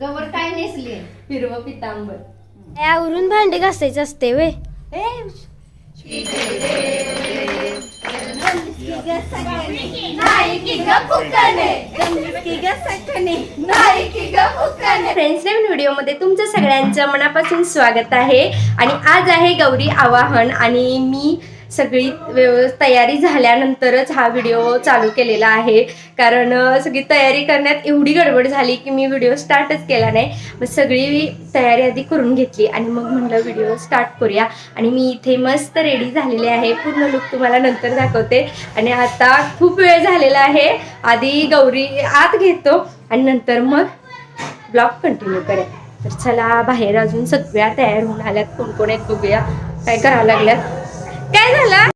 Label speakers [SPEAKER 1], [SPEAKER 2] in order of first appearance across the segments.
[SPEAKER 1] गवर काय नेसले?
[SPEAKER 2] हिरवं पितांबर.
[SPEAKER 3] यावरून भांडे घासायचं असते वे
[SPEAKER 2] फ्रेंड्स नवीन व्हिडिओमध्ये तुमचं सगळ्यांचं मनापासून स्वागत आहे. आणि आज आहे गौरी आवाहन आणि मी सगळी व्यव तयारी झाल्यानंतरच हा व्हिडिओ चालू केलेला आहे. कारण सगळी तयारी करण्यात एवढी गडबड झाली की मी व्हिडिओ स्टार्टच केला नाही. मग सगळी तयारी आधी करून घेतली आणि मग म्हणलं व्हिडिओ स्टार्ट करूया. आणि मी इथे मस्त रेडी झालेले आहे. पूर्ण लुक तुम्हाला नंतर दाखवते. आणि आता खूप वेळ झालेला आहे. आधी गौरी आत घेतो आणि नंतर मग ब्लॉग कंटिन्यू करेल तर चला बाहेर अजून सगळ्या तयार होऊन आल्यात. कोण कोण आहेत बघूया. काय करावं लागल्यात? काय झालं?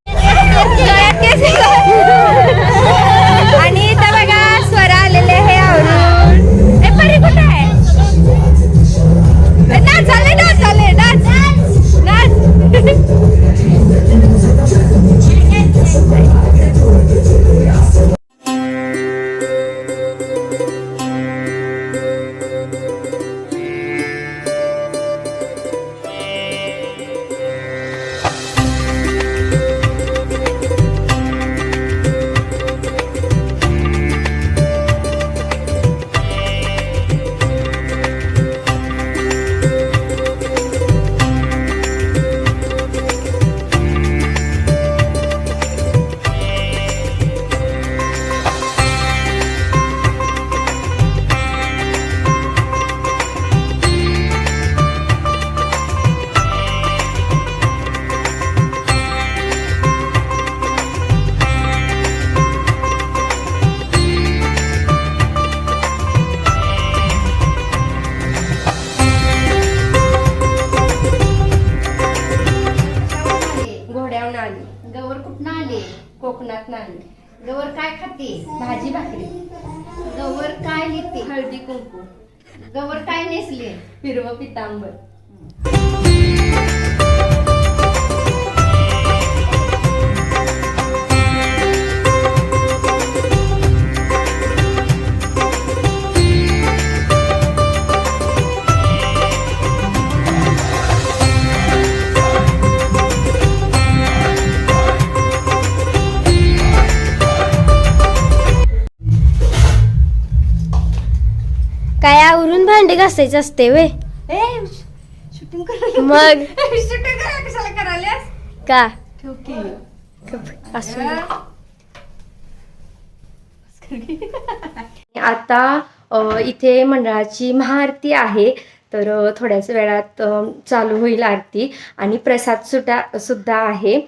[SPEAKER 2] कोकणात आली
[SPEAKER 1] गवर काय खाते?
[SPEAKER 2] भाजी भाकरी.
[SPEAKER 1] गवर काय लिहिते
[SPEAKER 2] हळदी कुंकू.
[SPEAKER 1] गवर काय नेसले?
[SPEAKER 2] हिरवं पितांबर.
[SPEAKER 3] काय आवरून भांडे घासायचं असते वे
[SPEAKER 2] शूटिंग कर
[SPEAKER 3] मग?
[SPEAKER 2] शूटिंग कशाला
[SPEAKER 3] का?
[SPEAKER 2] ठेव की.
[SPEAKER 3] असू दे.
[SPEAKER 2] आता अ, इथे मंडळाची महाआरती आहे. तर अ, थोड्याच वेळात अ, चालू होईल आरती. आणि प्रसाद सुद्धा सुद्धा आहे.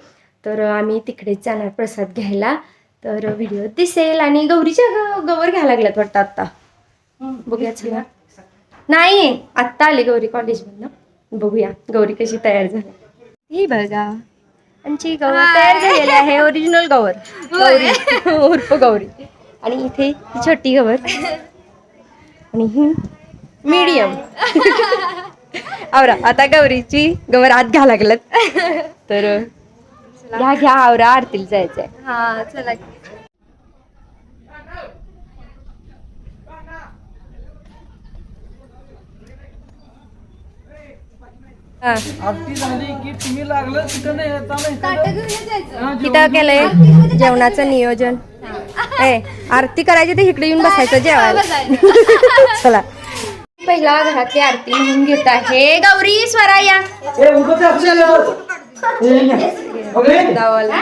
[SPEAKER 2] तर अ, आम्ही तिकडेच जाणार प्रसाद घ्यायला. तर व्हिडिओ दिसेल आणि गौरीच्या ग- गवर घ्यायला लागल्यात वाटतं आत्ता. बघूया चला. नाही आत्ता आले गौरी कॉलेजमधनं बघूया गौरी कशी तयार झाली. ही बघा. आमची गौर तयार झालेली आहे ओरिजिनल गौर. गौरी. उर्फ गौरी. आणि इथे ही छोटी गवर आणि ही मीडियम आवरा आता गौरीची गवर आत घ्या लागलं तर घ्या घ्या आवरा आरतीला जायचंय.
[SPEAKER 3] हा चला
[SPEAKER 4] आरती झाली की तुम्ही लागलं तिथं नाही येता नाही.
[SPEAKER 2] तिथं केलंय जेवणाचं नियोजन. ए आरती करायची तर इकडे येऊन बसायचं जेवायला. चला. पहिला घरातली आरती म्हणून घेत आहे गौरी स्वरा या गावाला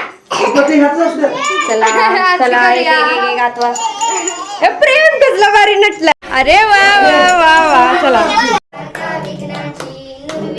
[SPEAKER 2] चला चला एक एक प्रेम कसलं भारी नटलं. अरे वा वा वा वा. चला.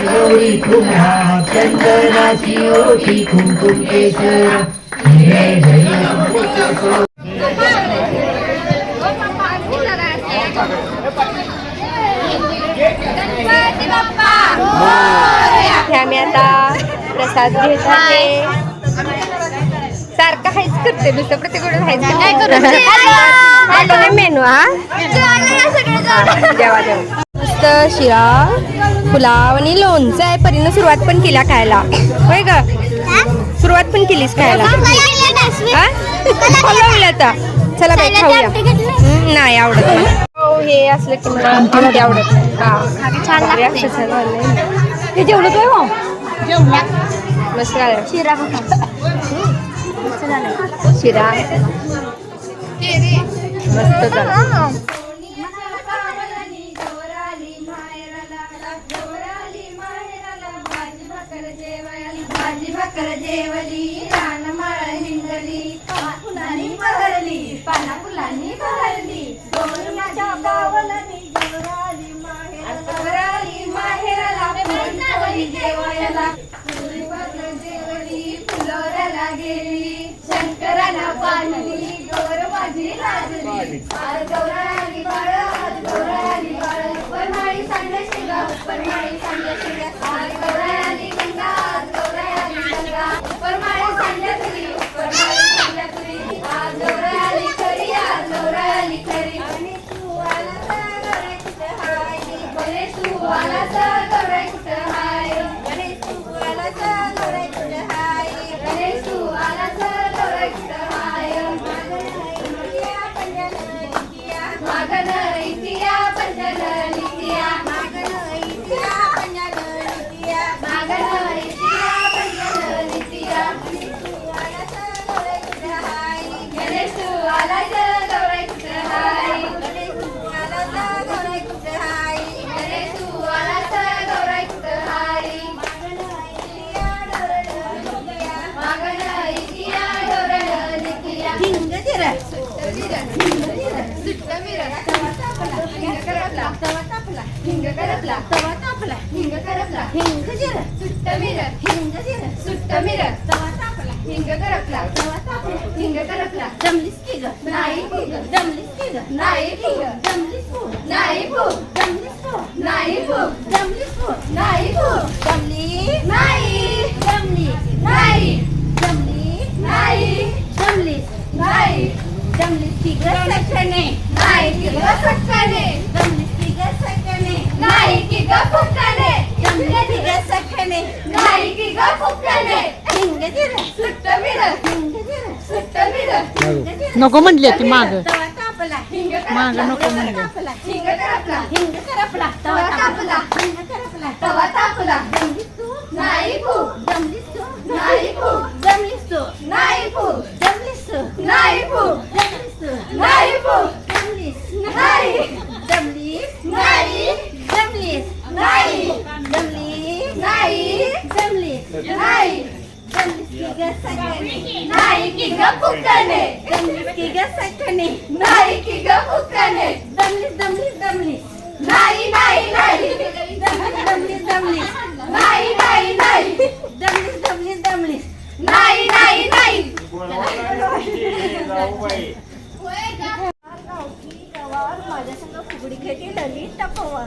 [SPEAKER 5] गौरी तुम्हा चंदनाची ओठी कुंकुम केशर जय जय
[SPEAKER 2] आम्ही आता प्रसाद घेत आहे. सारखं हायच करते नुसतं प्रत्येक वेळेस हायच करते मेनू हा? जेवा जेवा. मस्त शिरा पुलाव आणि लोणचं आहे. परीनं सुरुवात पण केल्या खायला. होय ग? सुरुवात पण केलीस खायला. हा? आता. चला बाई खाऊया. नाही. आवडत. हो हे असलं की मला आमटी आवडत. हा. छान हे जेवलं काय हो मस्त. शिरा शिरा. मस्त झालं
[SPEAKER 1] भाजी भाकर जेवली. पाणली गोर माझी लाजली. आज गौराली बाळ आज शिगा शिगा आज गंगा आज गंगा. तुरी तुरी आज खरी आज खरी. आणि तू आला तर गौराई कुठं हाय? गणेश तू आला तर गौराई कुठं हाय? हिंग करपला. तवा तापला. हिंग करपला. हिंग जिरा. सुट्ट मिरा. हिंग जिरा. सुट्ट मिरा. तवा तापला. हिंग करपला. तवा तापला. हिंग करपला. जमलीस की ग? नाही की ग. जमलीस की ग? नाही की ग. जमलीस फू नाही फू जमलीस फू नाही फू जमलीस फू नाही फू जमली? नाही. जमली? नाही. जमली? नाही. जमलीस? नाही. जमलीस की ग? सटकणे नाही की ग? सटकणे जमलीस की ग सटकणे नाही की ग फुकणे जमलीस की ग सटकणे नाही की ग फुकणे हिंग जिर सुट्ट मिर हिंग जिर सुट्ट मिर
[SPEAKER 6] नको म्हणली ती माग. माग नको म्हणले
[SPEAKER 1] तापला हिंग करपला हिंग करपला तवा तापला हिंग करपला तवा तापला जमलीस तू नाही फू जमलीस तू नाही फू जमलीस तू नाही फू जमलीस तू नाही फू जमलीस तू नाही फू जमलीस नाही जमलीस नाही जमलीस नाही जमलीस नाही जमलीस नाही जमलीस की ग सगळ्याने नाही की ग फुकणे? जमलीस की ग सगळ्याने नाही की ग फुकणे. दमलीस दमलीस दमलीस नाही नाही नाही. दमलीस दमलीस दमलीस नाही नाही नाही दमलीस दमलीस दमलीस नाही नाही नाही माझ्या संग फुगडी खेळली ललिता पवार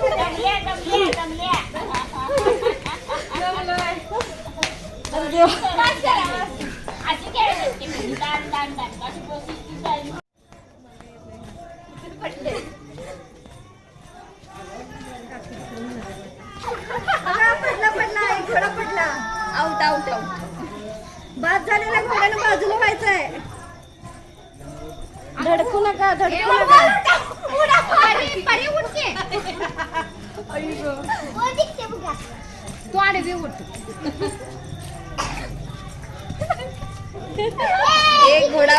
[SPEAKER 1] पडला. उठा उठा बाद झालेल्या घोड्यानं बाजूला व्हायचंय धडकू नका धडकू नका
[SPEAKER 6] तू आडवी उठ
[SPEAKER 1] एक घोडा बाद झाला झालं झालं
[SPEAKER 2] अ,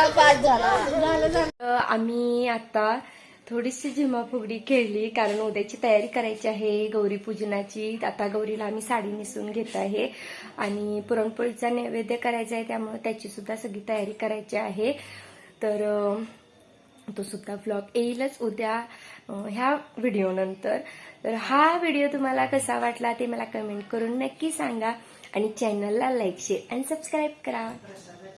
[SPEAKER 2] आम्ही आता थोडीशी झिमाफुगडी खेळली कारण उद्याची तयारी करायची आहे. गौरी पूजनाची आता गौरीला आम्ही साडी नेसून घेत आहे. आणि पुरणपोळीचा नैवेद्य करायचा आहे त्यामुळे त्याची सुद्धा सगळी तयारी करायची आहे. तर तो सुद्धा ब्लॉग येईलच उद्या ह्या व्हिडिओनंतर तर हा व्हिडिओ तुम्हाला कसा वाटला ते मला कमेंट करून नक्की सांगा. आणि चॅनलला लाईक शेअर आणि सबस्क्राईब करा.